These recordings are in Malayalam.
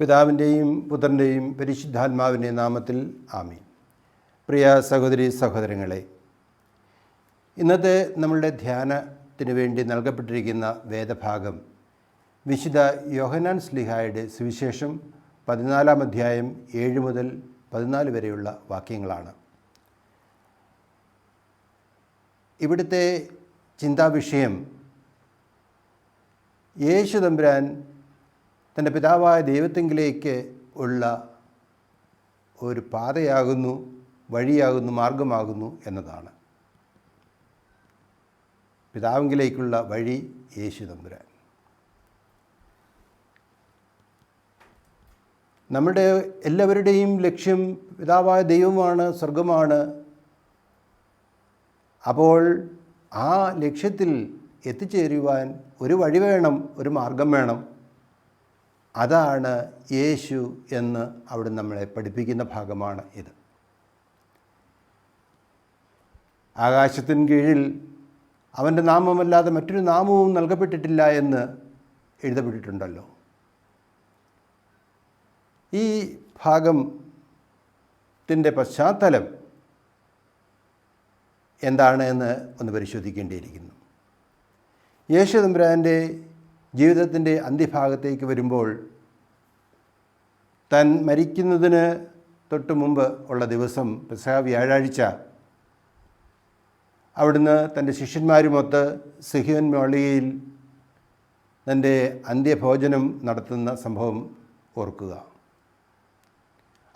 പിതാവിന്റെയും പുത്രന്റെയും പരിശുദ്ധാത്മാവിന്റെ നാമത്തിൽ ആമി പ്രിയ സഹോദരി സഹോദരങ്ങളെ ഇന്നത്തെ നമ്മളുടെ ധ്യാനത്തിന് വേണ്ടി നൽകപ്പെട്ടിരിക്കുന്ന വേദഭാഗം വിശുദ്ധ യോഹനാൻ സ്ലിഹായുടെ സുവിശേഷം പതിനാലാം അധ്യായം ഏഴ് മുതൽ പതിനാല് വരെയുള്ള വാക്യങ്ങളാണ്. ഇവിടുത്തെ ചിന്താവിഷയം യേശു തമ്പുരാൻ തന്റെ പിതാവായ ദൈവത്തെങ്കിലേക്ക് ഉള്ള ഒരു പാതയാകുന്നു വഴിയാകുന്നു മാർഗമാകുന്നു എന്നതാണ്. പിതാവിങ്കിലേക്കുള്ള വഴി യേശു തമ്പുരാൻ. നമ്മുടെ എല്ലാവരുടെയും ലക്ഷ്യം പിതാവായ ദൈവമാണ് സ്വർഗമാണ് അപ്പോൾ ആ ലക്ഷ്യത്തിൽ എത്തിച്ചേരുവാൻ ഒരു വഴി വേണം ഒരു മാർഗം വേണം. അതാണ് യേശു എന്ന് അവിടെ നമ്മളെ പഠിപ്പിക്കുന്ന ഭാഗമാണ് ഇത്. ആകാശത്തിന് കീഴിൽ അവന്റെ നാമമല്ലാതെ മറ്റൊരു നാമവും നൽകപ്പെട്ടിട്ടില്ല എന്ന് എഴുതപ്പെട്ടിട്ടുണ്ടല്ലോ. ഈ ഭാഗത്തിന്റെ പശ്ചാത്തലം എന്താണ് എന്ന് ഒന്ന് പരിശോധിക്കേണ്ടിയിരിക്കുന്നു. യേശു തമ്പുരാന്റെ ജീവിതത്തിന്റെ അന്ത്യഭാഗത്തേക്ക് വരുമ്പോൾ തൻ മരിക്കുന്നതിന് തൊട്ട് മുമ്പ് ഉള്ള ദിവസം പെസഹ വ്യാഴാഴ്ച അവിടുന്ന് തന്റെ ശിഷ്യന്മാരുമൊത്ത് സിഹിയൻ മോളിയയിൽ തന്റെ അന്ത്യഭോജനം നടത്തുന്ന സംഭവം ഓർക്കുക.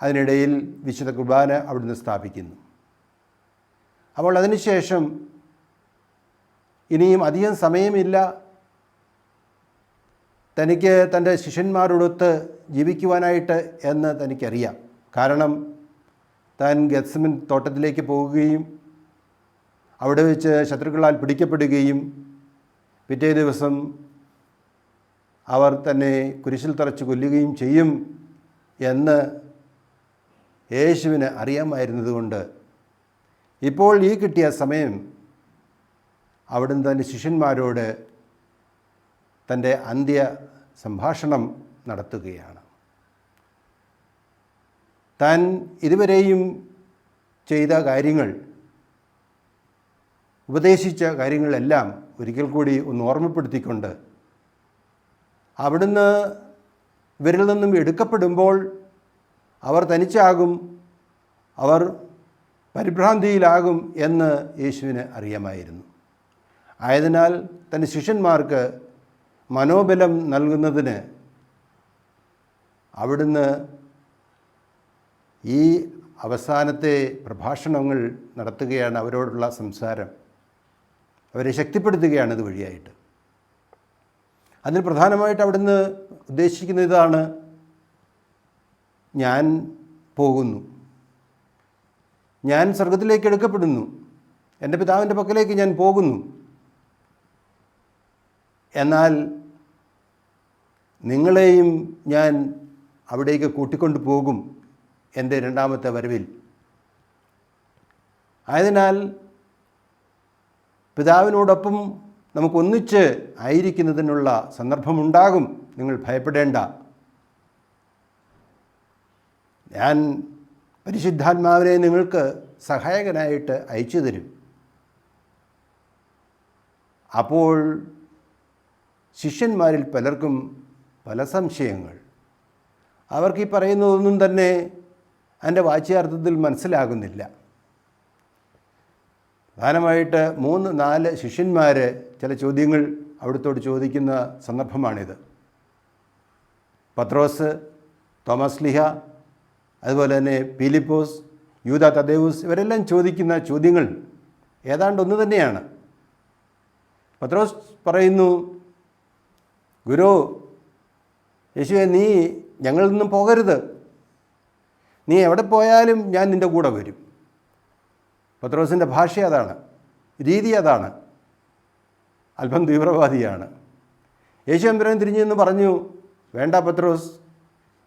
അതിനിടയിൽ വിശുദ്ധ കുർബാന അവിടുന്ന് സ്ഥാപിക്കുന്നു. അപ്പോൾ അതിനുശേഷം ഇനിയും അധികം സമയമില്ല തനിക്ക് തന്റെ ശിഷ്യന്മാരോടൊത്ത് ജീവിക്കുവാനായിട്ട് എന്ന് തനിക്കറിയാം. കാരണം താൻ ഗത്സമിൻ തോട്ടത്തിലേക്ക് പോവുകയും അവിടെ വെച്ച് ശത്രുക്കളാൽ പിടിക്കപ്പെടുകയും പിറ്റേ ദിവസം അവർ തന്നെ കുരിശിൽ തറച്ച് കൊല്ലുകയും ചെയ്യും എന്ന് യേശുവിന് അറിയാമായിരുന്നതുകൊണ്ട് ഇപ്പോൾ ഈ കിട്ടിയ സമയം അവിടുന്ന് തന്റെ ശിഷ്യന്മാരോട് തന്റെ അന്ത്യ സംഭാഷണം നടത്തുകയാണ്. താൻ ഇതുവരെയും ചെയ്ത കാര്യങ്ങൾ ഉപദേശിച്ച കാര്യങ്ങളെല്ലാം ഒരിക്കൽ കൂടി ഒന്ന് ഓർമ്മപ്പെടുത്തിക്കൊണ്ട് അവിടുന്ന് ഇവരിൽ നിന്നും എടുക്കപ്പെടുമ്പോൾ അവർ തനിച്ചാകും അവർ പരിഭ്രാന്തിയിലാകും എന്ന് യേശുവിന് അറിയാമായിരുന്നു. ആയതിനാൽ തന്റെ ശിഷ്യന്മാർക്ക് മനോബലം നൽകുന്നതിന് അവിടുന്ന് ഈ അവസാനത്തെ പ്രഭാഷണങ്ങൾ നടത്തുകയാണ് അവരോടുള്ള സംസാരം. അവരെ ശക്തിപ്പെടുത്തുകയാണ് ഇത് വഴിയായിട്ട്. അതിൽ പ്രധാനമായിട്ട് അവിടുന്ന് ഉദ്ദേശിക്കുന്ന ഇതാണ്. ഞാൻ പോകുന്നു. ഞാൻ സ്വർഗത്തിലേക്ക് എടുക്കപ്പെടുന്നു. എന്റെ പിതാവിന്റെ പക്കലേക്ക് ഞാൻ പോകുന്നു. എന്നാൽ നിങ്ങളെയും ഞാൻ അവിടേക്ക് കൂട്ടിക്കൊണ്ടു പോകും എന്റെ രണ്ടാമത്തെ വരവിൽ. ആയതിനാൽ പിതാവിനോടൊപ്പം നമുക്കൊന്നിച്ച് ആയിരിക്കുന്നതിനുള്ള സന്ദർഭമുണ്ടാകും. നിങ്ങൾ ഭയപ്പെടേണ്ട. ഞാൻ പരിശുദ്ധാത്മാവിനെ നിങ്ങൾക്ക് സഹായകനായിട്ട് അയച്ചു തരും അപ്പോൾ ശിഷ്യന്മാരിൽ പലർക്കും പല സംശയങ്ങൾ. അവർക്ക് ഈ പറയുന്നതൊന്നും തന്നെ എന്റെ വാച്യാർത്ഥത്തിൽ മനസ്സിലാകുന്നില്ല. പ്രധാനമായിട്ട് മൂന്ന് നാല് ശിഷ്യന്മാർ ചില ചോദ്യങ്ങൾ അവിടുത്തോട് ചോദിക്കുന്ന സന്ദർഭമാണിത്. പത്രോസ് തോമസ് ലിഹ അതുപോലെ തന്നെ പീലിപ്പോസ് യൂത തദേവൂസ് ഇവരെല്ലാം ചോദിക്കുന്ന ചോദ്യങ്ങൾ ഏതാണ്ട് ഒന്ന് തന്നെയാണ്. പത്രോസ് പറയുന്നു ഗുരു യേശുവെ നീ ഞങ്ങളിൽ നിന്നും പോകരുത്. നീ എവിടെ പോയാലും ഞാൻ നിന്റെ കൂടെ വരും. പത്രോസിന്റെ ഭാഷ അതാണ് രീതി അതാണ്. അല്പം തീവ്രവാദിയാണ്. യേശു അമ്പരം തിരിഞ്ഞു എന്ന് പറഞ്ഞു വേണ്ട പത്രോസ്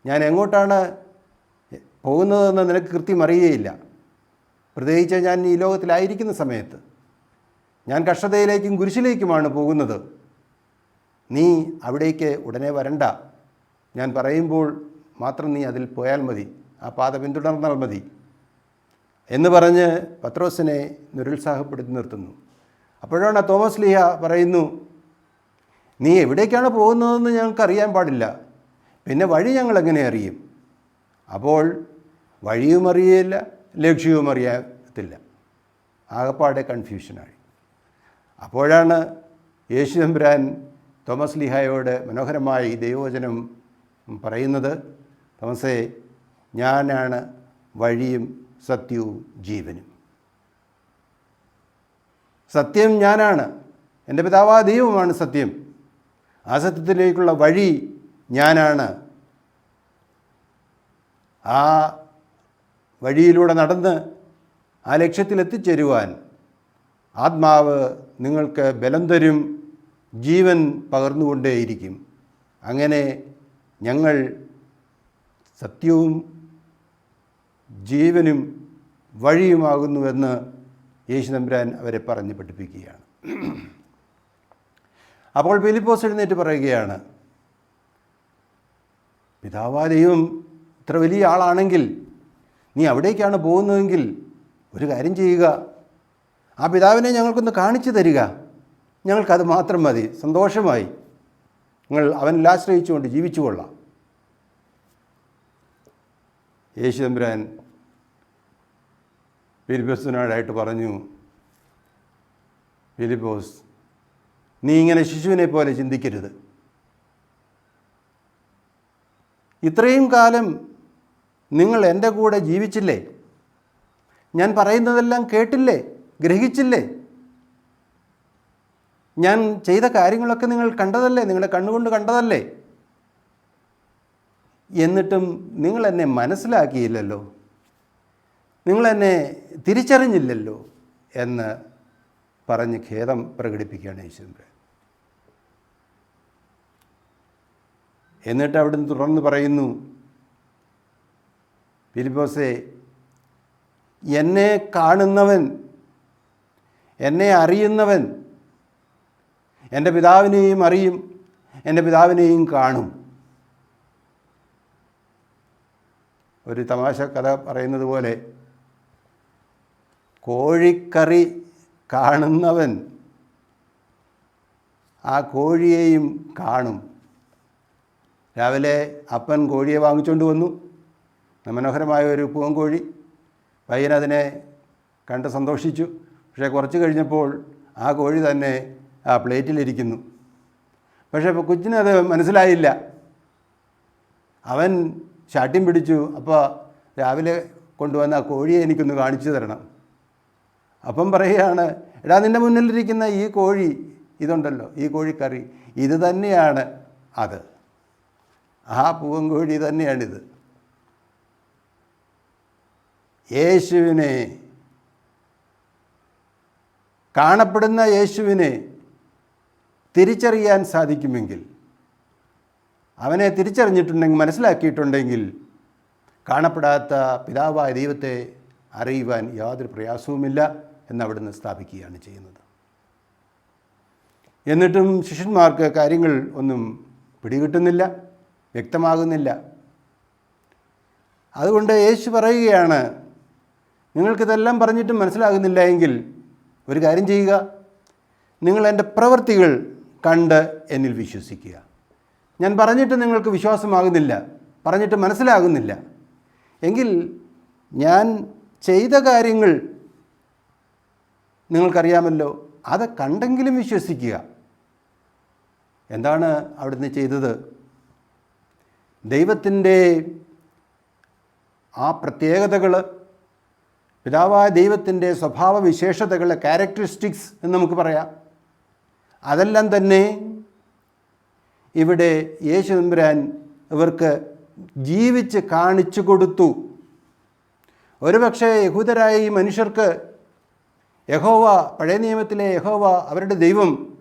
ഞാൻ എങ്ങോട്ടാണ് പോകുന്നതെന്ന് നിനക്ക് കൃത്യം അറിയുകയില്ല. പ്രത്യേകിച്ച് ഞാൻ ഈ ലോകത്തിലായിരിക്കുന്ന സമയത്ത്. ഞാൻ കഷ്ടതയിലേക്കും കുരിശിലേക്കുമാണ് പോകുന്നത്. നീ അവിടേക്ക് ഉടനെ വരണ്ട. ഞാൻ പറയുമ്പോൾ മാത്രം നീ അതിൽ പോയാൽ മതി. ആ പാത പിന്തുടർന്നാൽ മതി. എന്ന് പറഞ്ഞ് പത്രോസിനെ നിരുത്സാഹപ്പെടുത്തി നിർത്തുന്നു. അപ്പോഴാണ് തോമസ് ലിയ പറയുന്നു നീ എവിടേക്കാണ് പോകുന്നതെന്ന് ഞങ്ങൾക്ക് അറിയാൻ പാടില്ല. പിന്നെ വഴി ഞങ്ങൾ എങ്ങനെ അറിയും? അപ്പോൾ വഴിയും അറിയില്ല ലക്ഷ്യവും അറിയത്തില്ല. ആകപ്പാടെ കൺഫ്യൂഷനായി അപ്പോഴാണ് യേശു തമ്പുരാൻ തോമസ് ലിഹായോട് മനോഹരമായി ദൈവവചനം പറയുന്നത് തോമസേ ഞാനാണ് വഴിയും സത്യവും ജീവനും. സത്യം ഞാനാണ് എന്റെ പിതാവാ ദൈവമാണ് സത്യം. ആ സത്യത്തിലേക്കുള്ള വഴി ഞാനാണ്. ആ വഴിയിലൂടെ നടന്ന് ആ ലക്ഷ്യത്തിൽ എത്തിച്ചേരുവാൻ ആത്മാവ് നിങ്ങൾക്ക് ബലം തരും ജീവൻ പകർന്നുകൊണ്ടേയിരിക്കും. അങ്ങനെ ഞങ്ങൾ സത്യവും ജീവനും വഴിയുമാകുന്നുവെന്ന് യേശു തമ്പുരാൻ അവരെ പറഞ്ഞ് പഠിപ്പിക്കുകയാണ്. അപ്പോൾ ഫിലിപ്പോസ് എഴുന്നേറ്റ് പറയുകയാണ് പിതാവാദൈവം ഇത്ര വലിയ ആളാണെങ്കിൽ നീ അവിടേക്കാണ് പോകുന്നതെങ്കിൽ ഒരു കാര്യം ചെയ്യുക. ആ പിതാവിനെ ഞങ്ങൾക്കൊന്ന് കാണിച്ചു തരിക. ഞങ്ങൾക്കത് മാത്രം മതി. സന്തോഷമായി. നിങ്ങൾ അവനിൽ ആശ്രയിച്ചുകൊണ്ട് ജീവിച്ചു കൊള്ളാം. യേശു തമ്പുരാൻ ഫിലിപ്പോസിനോടായിട്ട് പറഞ്ഞു ഫിലിപ്പോസ് നീ ഇങ്ങനെ ശിശുവിനെ പോലെ ചിന്തിക്കരുത്. ഇത്രയും കാലം നിങ്ങൾ എന്റെ കൂടെ ജീവിച്ചില്ലേ? ഞാൻ പറയുന്നതെല്ലാം കേട്ടില്ലേ? ഗ്രഹിച്ചില്ലേ? ഞാൻ ചെയ്ത കാര്യങ്ങളൊക്കെ നിങ്ങൾ കണ്ടതല്ലേ? നിങ്ങളുടെ കണ്ണുകൊണ്ട് കണ്ടതല്ലേ? എന്നിട്ടും നിങ്ങൾ എന്നെ മനസ്സിലാക്കിയില്ലല്ലോ. നിങ്ങളെന്നെ തിരിച്ചറിഞ്ഞില്ലല്ലോ എന്ന് പറഞ്ഞ് ഖേദം പ്രകടിപ്പിക്കുകയാണ് യേശുദമ്പുരാൻ എന്നിട്ട് അവിടുന്ന് തുടർന്ന് പറയുന്നു ഫിലിപ്പോസെ എന്നെ കാണുന്നവൻ എന്നെ അറിയുന്നവൻ എന്റെ പിതാവിനെയും അറിയും എന്റെ പിതാവിനെയും കാണും. ഒരു തമാശ കഥ പറയുന്നത് പോലെ കോഴിക്കറി കാണുന്നവൻ ആ കോഴിയെയും കാണും. രാവിലെ അപ്പൻ കോഴിയെ വാങ്ങിച്ചുകൊണ്ട് വന്നു. മനോഹരമായ ഒരു പൂവൻകോഴി. കോഴി അതിനെ കണ്ട് സന്തോഷിച്ചു. പക്ഷേ കുറച്ച് കഴിഞ്ഞപ്പോൾ ആ കോഴി തന്നെ ആ പ്ലേറ്റിലിരിക്കുന്നു. പക്ഷേ ഇപ്പോൾ കൊച്ചിനത് മനസ്സിലായില്ല. അവൻ ശാഠ്യം പിടിച്ചു. അപ്പോൾ രാവിലെ കൊണ്ടുവന്ന ആ കോഴിയെ എനിക്കൊന്ന് കാണിച്ചു തരണം. അപ്പം പറയുകയാണ് എടാ നിന്റെ മുന്നിലിരിക്കുന്ന ഈ കോഴി ഇതുണ്ടല്ലോ ഈ കോഴിക്കറി ഇത് തന്നെയാണ് അത്. ആ പൂവൻകോഴി തന്നെയാണിത്. യേശുവിനെ കാണപ്പെടുന്ന യേശുവിനെ തിരിച്ചറിയാൻ സാധിക്കുമെങ്കിൽ അവനെ തിരിച്ചറിഞ്ഞിട്ടുണ്ടെങ്കിൽ മനസ്സിലാക്കിയിട്ടുണ്ടെങ്കിൽ കാണപ്പെടാത്ത പിതാവായ ദൈവത്തെ അറിയുവാൻ യാതൊരു പ്രയാസവുമില്ല എന്നവിടുന്ന് സ്ഥാപിക്കുകയാണ് ചെയ്യുന്നത്. എന്നിട്ടും ശിഷ്യന്മാർക്ക് കാര്യങ്ങൾ ഒന്നും പിടികിട്ടുന്നില്ല വ്യക്തമാകുന്നില്ല. അതുകൊണ്ട് യേശു പറയുകയാണ് നിങ്ങൾക്കിതെല്ലാം പറഞ്ഞിട്ടും മനസ്സിലാകുന്നില്ല എങ്കിൽ ഒരു കാര്യം ചെയ്യുക. നിങ്ങൾ എന്റെ പ്രവൃത്തികൾ കണ്ട് എന്നിൽ വിശ്വസിക്കുക. ഞാൻ പറഞ്ഞിട്ട് നിങ്ങൾക്ക് വിശ്വാസമാകുന്നില്ല. പറഞ്ഞിട്ട് മനസ്സിലാകുന്നില്ല. എങ്കിൽ ഞാൻ ചെയ്ത കാര്യങ്ങൾ നിങ്ങൾക്കറിയാമല്ലോ. അത് കണ്ടെങ്കിലും വിശ്വസിക്കുക. എന്താണ് അവിടുന്ന് ചെയ്തത്? ദൈവത്തിന്റെ ആ പ്രത്യേകതകൾ പിതാവായ ദൈവത്തിന്റെ സ്വഭാവ വിശേഷതകൾ ക്യാരക്ടറിസ്റ്റിക്സ് എന്ന് നമുക്ക് പറയാം. അതെല്ലാം തന്നെ ഇവിടെ യേശു തമ്പുരാൻ ഇവർക്ക് ജീവിച്ച് കാണിച്ചു കൊടുത്തു. ഒരുപക്ഷേ യഹൂദരായ ഈ മനുഷ്യർക്ക് യഹോവ പഴയ നിയമത്തിലെ യഹോവ അവരുടെ ദൈവം.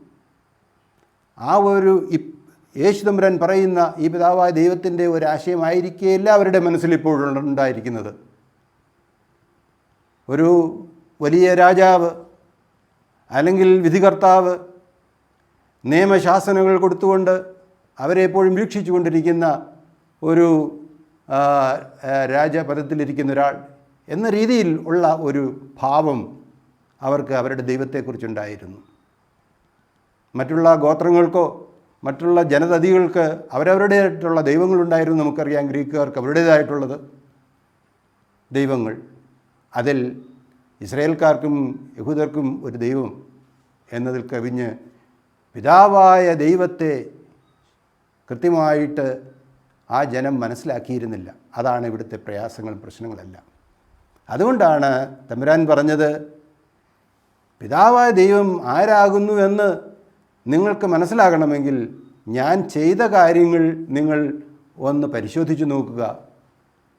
ആ ഒരു യേശു പറയുന്ന ഈ പിതാവായ ദൈവത്തിന്റെ ഒരു ആശയമായിരിക്കുകയില്ല അവരുടെ മനസ്സിൽ ഇപ്പോഴുണ്ടായിരിക്കുന്നത് ഒരു വലിയ രാജാവ് അല്ലെങ്കിൽ വിധികർത്താവ് നിയമശാസനങ്ങൾ കൊടുത്തുകൊണ്ട് അവരെ എപ്പോഴും വീക്ഷിച്ചു കൊണ്ടിരിക്കുന്ന ഒരു രാജപഥത്തിലിരിക്കുന്ന ഒരാൾ എന്ന രീതിയിൽ ഉള്ള ഒരു ഭാവം അവർക്ക് അവരുടെ ദൈവത്തെക്കുറിച്ചുണ്ടായിരുന്നു. മറ്റുള്ള ഗോത്രങ്ങൾക്കോ മറ്റുള്ള ജനതതികൾക്ക് അവരവരുടേതായിട്ടുള്ള ദൈവങ്ങളുണ്ടായിരുന്നു നമുക്കറിയാം ഗ്രീക്കുകാർക്ക് അവരുടേതായിട്ടുള്ളത് ദൈവങ്ങൾ. അതിൽ ഇസ്രയേൽക്കാർക്കും യഹൂദർക്കും ഒരു ദൈവം എന്നതിൽ കവിഞ്ഞ് പിതാവായ ദൈവത്തെ കൃത്യമായിട്ട് ആ ജനം മനസ്സിലാക്കിയിരുന്നില്ല. അതാണ് ഇവിടുത്തെ പ്രയാസങ്ങളും പ്രശ്നങ്ങളെല്ലാം. അതുകൊണ്ടാണ് തമ്പുരാൻ പറഞ്ഞത് പിതാവായ ദൈവം ആരാകുന്നു എന്ന് നിങ്ങൾക്ക് മനസ്സിലാകണമെങ്കിൽ ഞാൻ ചെയ്ത കാര്യങ്ങൾ നിങ്ങൾ ഒന്ന് പരിശോധിച്ച് നോക്കുക.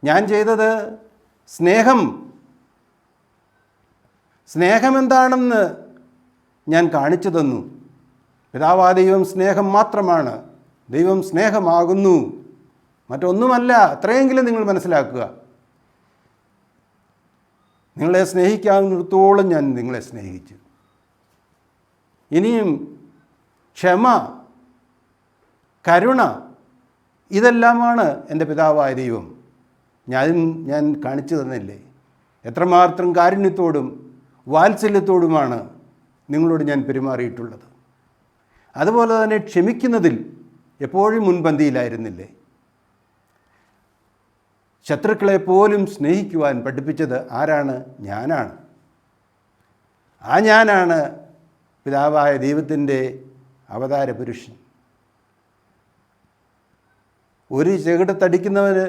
ഞാൻ ചെയ്തത് സ്നേഹം. സ്നേഹമെന്താണെന്ന് ഞാൻ കാണിച്ചു തന്നു. പിതാവാ ദൈവം സ്നേഹം മാത്രമാണ്. ദൈവം സ്നേഹമാകുന്നു. മറ്റൊന്നുമല്ല അത്രയെങ്കിലും നിങ്ങൾ മനസ്സിലാക്കുക. നിങ്ങളെ സ്നേഹിക്കാവുന്നിടത്തോളം ഞാൻ നിങ്ങളെ സ്നേഹിച്ചു. ഇനിയും ക്ഷമ കരുണ ഇതെല്ലാമാണ് എന്റെ പിതാവായ ദൈവം. ഞാൻ ഞാൻ കാണിച്ചു തന്നില്ലേ? എത്രമാത്രം കാരുണ്യത്തോടും വാത്സല്യത്തോടുമാണ് നിങ്ങളോട് ഞാൻ പെരുമാറിയിട്ടുള്ളത്. അതുപോലെ തന്നെ ക്ഷമിക്കുന്നതിൽ എപ്പോഴും മുൻപന്തിയിലായിരുന്നില്ലേ? ശത്രുക്കളെ പോലും സ്നേഹിക്കുവാൻ പഠിപ്പിച്ചത് ആരാണ്? ഞാനാണ്. ആ ഞാനാണ് പിതാവായ ദൈവത്തിന്റെ അവതാര പുരുഷൻ ഒരു ചെകിട് തടിക്കുന്നവന്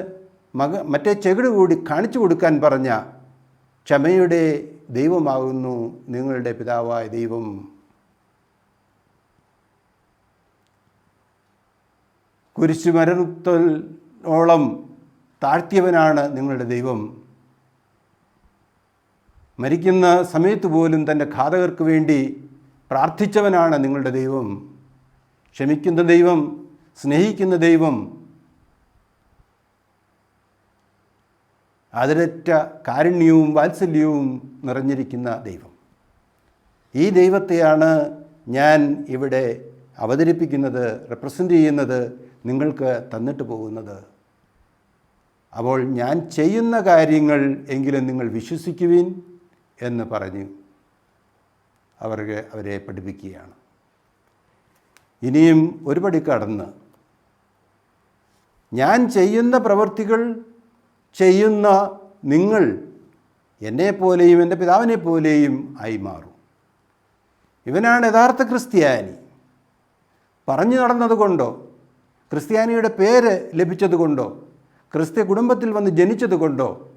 മക മറ്റേ ചെകിട് കൂടി കാണിച്ചു കൊടുക്കാൻ പറഞ്ഞ ക്ഷമയുടെ ദൈവമാകുന്നു നിങ്ങളുടെ പിതാവായ ദൈവം. കുരിശുമരണത്തോളം താഴ്ത്തിയവനാണ് നിങ്ങളുടെ ദൈവം. മരിക്കുന്ന സമയത്ത് പോലും തന്റെ ഘാതകർക്ക് വേണ്ടി പ്രാർത്ഥിച്ചവനാണ് നിങ്ങളുടെ ദൈവം. ക്ഷമിക്കുന്ന ദൈവം സ്നേഹിക്കുന്ന ദൈവം അതിരറ്റ കാരുണ്യവും വാത്സല്യവും നിറഞ്ഞിരിക്കുന്ന ദൈവം. ഈ ദൈവത്തെയാണ് ഞാൻ ഇവിടെ അവതരിപ്പിക്കുന്നത് റെപ്രസെന്റ് ചെയ്യുന്നത് നിങ്ങൾക്ക് തന്നിട്ട് പോകുന്നത്. അപ്പോൾ ഞാൻ ചെയ്യുന്ന കാര്യങ്ങൾ എങ്കിലും നിങ്ങൾ വിശ്വസിക്കുവിൻ എന്ന് പറഞ്ഞു അവർക്ക് അവരെ പഠിപ്പിക്കുകയാണ്. ഇനിയും ഒരുപടി കടന്ന് ഞാൻ ചെയ്യുന്ന പ്രവൃത്തികൾ ചെയ്യുന്ന നിങ്ങൾ എന്നെപ്പോലെയും എന്റെ പിതാവിനെ പോലെയും ആയി മാറും. ഇവനാണ് യഥാർത്ഥ ക്രിസ്ത്യാനി. പറഞ്ഞു നടന്നതുകൊണ്ടോ ക്രിസ്ത്യാനിയുടെ പേര് ലഭിച്ചതുകൊണ്ടോ ക്രിസ്ത്യ കുടുംബത്തിൽ വന്ന് ജനിച്ചതുകൊണ്ടോ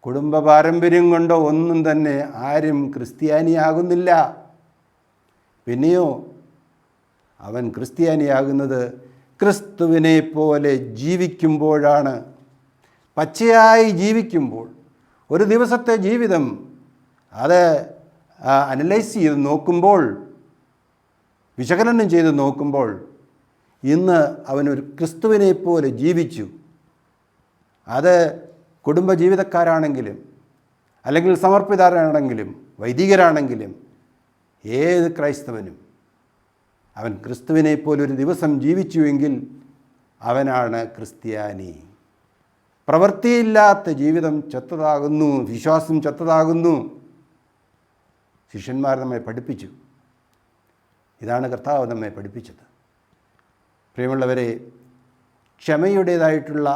കുടുംബ പാരമ്പര്യം കൊണ്ടോ ഒന്നും തന്നെ ആരും ക്രിസ്ത്യാനിയാകുന്നില്ല. പിന്നെയോ അവൻ ക്രിസ്ത്യാനിയാകുന്നത് ക്രിസ്തുവിനെ പോലെ ജീവിക്കുമ്പോഴാണ്. പച്ചയായി ജീവിക്കുമ്പോൾ ഒരു ദിവസത്തെ ജീവിതം അത് അനലൈസ് ചെയ്ത് നോക്കുമ്പോൾ വിശകലനം ചെയ്ത് നോക്കുമ്പോൾ ഇന്ന് അവനൊരു ക്രിസ്തുവിനെ പോലെ ജീവിച്ചു. അത് കുടുംബജീവിതക്കാരാണെങ്കിലും അല്ലെങ്കിൽ സമർപ്പിതരാണെങ്കിലും വൈദികരാണെങ്കിലും ഏത് ക്രൈസ്തവനും അവൻ ക്രിസ്തുവിനെ ഒരു ദിവസം ജീവിച്ചുവെങ്കിൽ അവനാണ് ക്രിസ്ത്യാനി. പ്രവൃത്തിയില്ലാത്ത ജീവിതം ചത്തതാകുന്നു വിശ്വാസം ചത്തതാകുന്നു. ശിഷ്യന്മാർ നമ്മെ പഠിപ്പിച്ചു. ഇതാണ് കർത്താവ് നമ്മെ പഠിപ്പിച്ചത്. പ്രിയമുള്ളവരെ ക്ഷമയുടേതായിട്ടുള്ള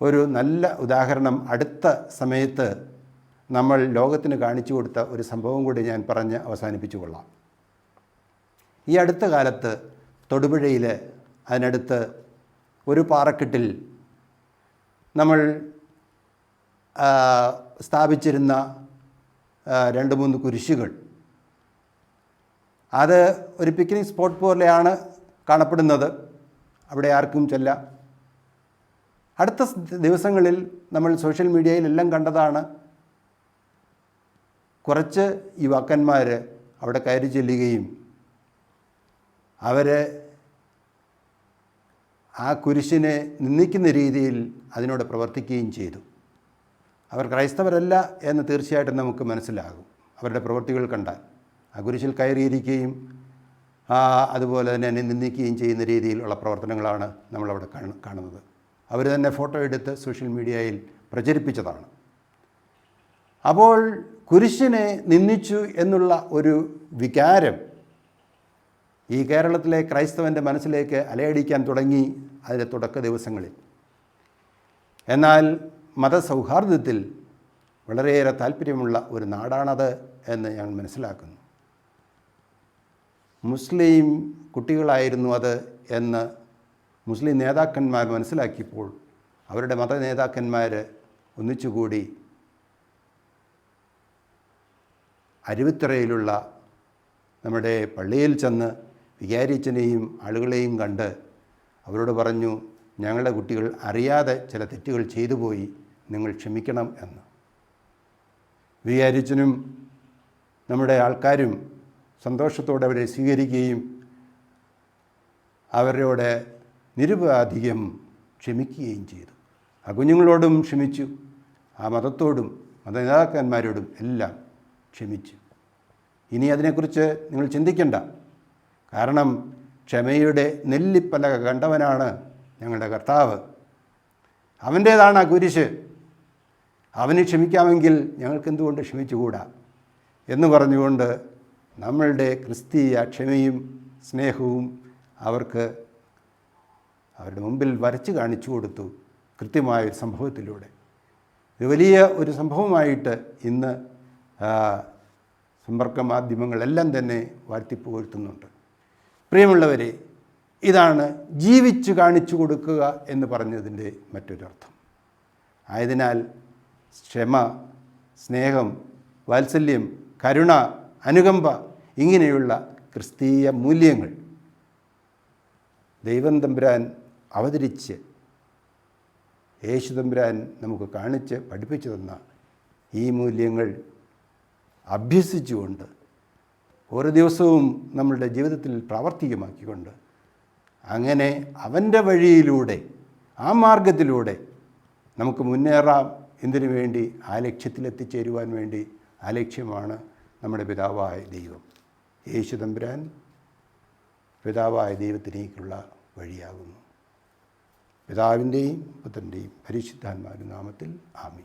ഒരു നല്ല ഉദാഹരണം അടുത്ത സമയത്ത് നമ്മൾ ലോകത്തിന് കാണിച്ചു കൊടുത്ത ഒരു സംഭവം കൂടി ഞാൻ പറഞ്ഞ് അവസാനിപ്പിച്ചു കൊള്ളാം. ഈ അടുത്ത കാലത്ത് തൊടുപുഴയിൽ അതിനടുത്ത് ഒരു പാറക്കെട്ടിൽ നമ്മൾ സ്ഥാപിച്ചിരുന്ന രണ്ട് മൂന്ന് കുരിശുകൾ അത് ഒരു പിക്നിക് സ്പോട്ട് പോലെയാണ് കാണപ്പെടുന്നത്. അവിടെ ആർക്കും ചെല്ലാം. അടുത്ത ദിവസങ്ങളിൽ നമ്മൾ സോഷ്യൽ മീഡിയയിലെല്ലാം കണ്ടതാണ് കുറച്ച് യുവാക്കന്മാർ അവിടെ കയറി ചെല്ലുകയും അവർ ആ കുരിശിനെ നിന്ദിക്കുന്ന രീതിയിൽ അതിനോട് പ്രവർത്തിക്കുകയും ചെയ്തു. അവർ ക്രൈസ്തവരല്ല എന്ന് തീർച്ചയായിട്ടും നമുക്ക് മനസ്സിലാകും. അവരുടെ പ്രവൃത്തികൾ കണ്ടാൽ. ആ കുരിശിൽ കയറിയിരിക്കുകയും അതുപോലെ തന്നെ എന്നെ നിന്ദിക്കുകയും ചെയ്യുന്ന രീതിയിലുള്ള പ്രവർത്തനങ്ങളാണ് നമ്മളവിടെ കാണ- കാണുന്നത്. അവർ തന്നെ ഫോട്ടോ എടുത്ത് സോഷ്യൽ മീഡിയയിൽ പ്രചരിപ്പിച്ചതാണ്. അപ്പോൾ കുരിശിനെ നിന്ദിച്ചു എന്നുള്ള ഒരു വികാരം ഈ കേരളത്തിലെ ക്രൈസ്തവന്റെ മനസ്സിലേക്ക് അലയടിക്കാൻ തുടങ്ങി അതിന്റെ തുടക്ക ദിവസങ്ങളിൽ. എന്നാൽ മതസൗഹാർദ്ദത്തിൽ വളരെയേറെ താല്പര്യമുള്ള ഒരു നാടാണത് എന്ന് ഞാൻ മനസ്സിലാക്കുന്നു. മുസ്ലിം കുട്ടികളായിരുന്നു അത് എന്ന് മുസ്ലിം നേതാക്കന്മാർ മനസ്സിലാക്കിയപ്പോൾ അവരുടെ മത നേതാക്കന്മാർ ഒന്നിച്ചുകൂടി അരുവിത്തറയിലുള്ള നമ്മുടെ പള്ളിയിൽ ചെന്ന് വികാരിച്ചനെയും ആളുകളെയും കണ്ട് അവരോട് പറഞ്ഞു ഞങ്ങളുടെ കുട്ടികൾ അറിയാതെ ചില തെറ്റുകൾ ചെയ്തു പോയി നിങ്ങൾ ക്ഷമിക്കണം എന്ന്. വികാരിച്ചനും നമ്മുടെ ആൾക്കാരും സന്തോഷത്തോടെ അവരെ സ്വീകരിക്കുകയും അവരോട് നിരുപാധികം ക്ഷമിക്കുകയും ചെയ്തു. ആ കുഞ്ഞുങ്ങളോടും ക്ഷമിച്ചു. ആ മതത്തോടും മതനേതാക്കന്മാരോടും എല്ലാം ക്ഷമിച്ചു. ഇനി അതിനെക്കുറിച്ച് നിങ്ങൾ ചിന്തിക്കണ്ട. കാരണം ക്ഷമയുടെ നെല്ലിപ്പലക കണ്ടവനാണ് ഞങ്ങളുടെ കർത്താവ്. അവന്റേതാണ് ആ കുരിശ്. അവന് ക്ഷമിക്കാമെങ്കിൽ ഞങ്ങൾക്ക് എന്തുകൊണ്ട് ക്ഷമിച്ചുകൂടാ? എന്ന് പറഞ്ഞുകൊണ്ട് നമ്മളുടെ ക്രിസ്തീയ ക്ഷമയും സ്നേഹവും അവർക്ക് അവരുടെ മുമ്പിൽ വരച്ച് കാണിച്ചു കൊടുത്തു കൃത്യമായ ഒരു സംഭവത്തിലൂടെ. ഇത് വലിയ ഒരു സംഭവമായിട്ട് ഇന്ന് സമ്പർക്ക മാധ്യമങ്ങളെല്ലാം തന്നെ വാഴ്ത്തിപ്പുകഴ്ത്തുന്നുണ്ട്. പ്രിയമുള്ളവരെ ഇതാണ് ജീവിച്ച് കാണിച്ചു കൊടുക്കുക എന്ന് പറഞ്ഞതിന്റെ മറ്റൊരർത്ഥം. ആയതിനാൽ ക്ഷമ സ്നേഹം വാത്സല്യം കരുണ അനുകമ്പ ഇങ്ങനെയുള്ള ക്രിസ്തീയ മൂല്യങ്ങൾ ദൈവം തമ്പുരാൻ അവതരിച്ച് യേശു തമ്പുരാൻ നമുക്ക് കാണിച്ച് പഠിപ്പിച്ചു തന്ന ഈ മൂല്യങ്ങൾ അഭ്യസിച്ചുകൊണ്ട് ഓരോ ദിവസവും നമ്മളുടെ ജീവിതത്തിൽ പ്രാവർത്തികമാക്കിക്കൊണ്ട് അങ്ങനെ അവന്റെ വഴിയിലൂടെ ആ മാർഗത്തിലൂടെ നമുക്ക് മുന്നേറാം. എന്തിനു വേണ്ടി? ആ ലക്ഷ്യത്തിലെത്തിച്ചേരുവാൻ വേണ്ടി ആ ലക്ഷ്യമാണ് നമ്മുടെ പിതാവായ ദൈവം. യേശു തമ്പുരാൻ പിതാവായ ദൈവത്തിലേക്കുള്ള വഴിയാകുന്നു. പിതാവിന്റെയും പുത്രന്റെയും പരിശുദ്ധാത്മാവിന്റെ നാമത്തിൽ ആമി